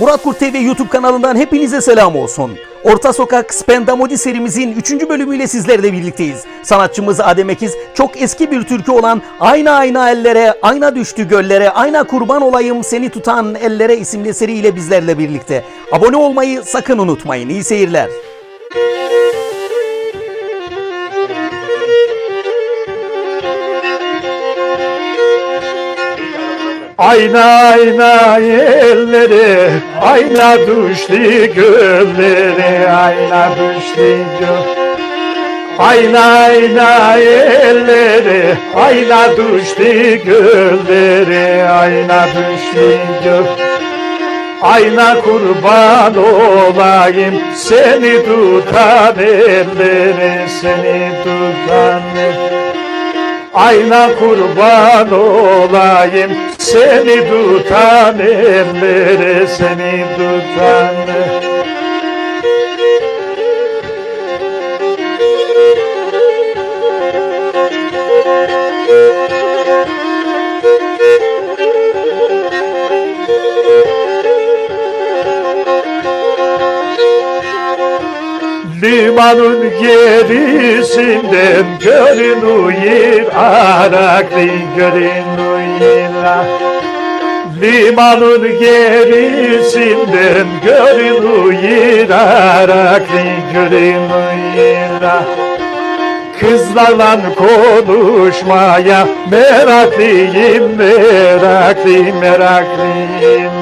Murat Kurt TV YouTube kanalından hepinize selam olsun. Orta Sokak Spendamodi serimizin 3. bölümüyle sizlerle birlikteyiz. Sanatçımız Adem Ekiz çok eski bir türkü olan Ayna ayna ellere, ayna düştü göllere, ayna kurban olayım seni tutan ellere isimli eseriyle bizlerle birlikte. Abone olmayı sakın unutmayın. İyi seyirler. Ayna ayna elleri, ayna düştü gölleri, ayna düştü göl. Ayna ayna elleri, ayna düştü gölleri, ayna düştü. Ayna kurban olayım seni tutan elleri, seni tutan elleri. Ayna kurban olayım seni tutan ellere seni tutan Limanın gerisinden görün uyur Araklı görün uyur Limanın gerisinden görün uyur Araklı görün uyur Kızlarla konuşmaya meraklıyım, meraklıyım, meraklıyım.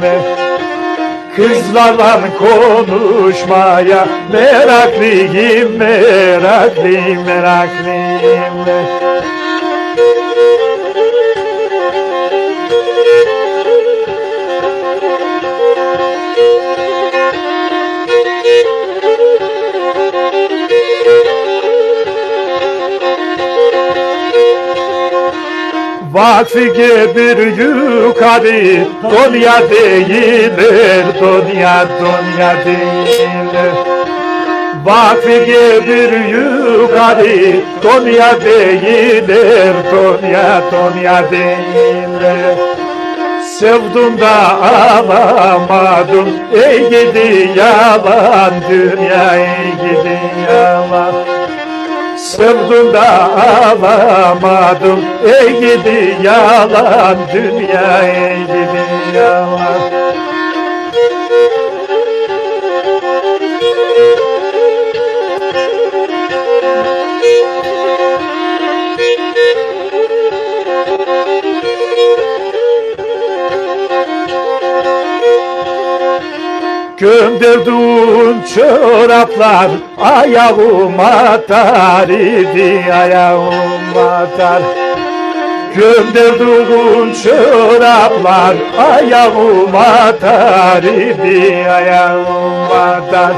Kızlarla konuşmaya meraklıyım, meraklıyım, meraklıyım. Vakfı bir yukarı Dünya değiller Dünya dünya değiller Vakfı bir yukarı Dünya değiller Dünya dünya değiller Sevdim da alamadım Ey gidi yalan. Dünya ey gidi yalan Sevdim da alamadım. Ey gidi yalan dünya ey gidi yalan Gönderduğun çoraplar ayağıma dar idi ayağıma dar Gönderduğun çoraplar ayağıma dar idi ayağıma dar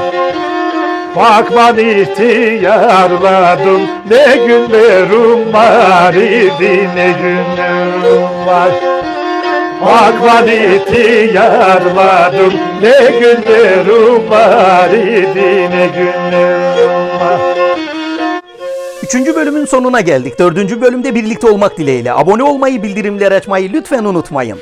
Bakman ihtiyarladım ne günlerim var idi ne günlerim var Bakman ihtiyarladım ne günlerim var idi ne günlerim var Üçüncü bölümün sonuna geldik. Dördüncü bölümde birlikte olmak dileğiyle. Abone olmayı, bildirimleri açmayı lütfen unutmayın.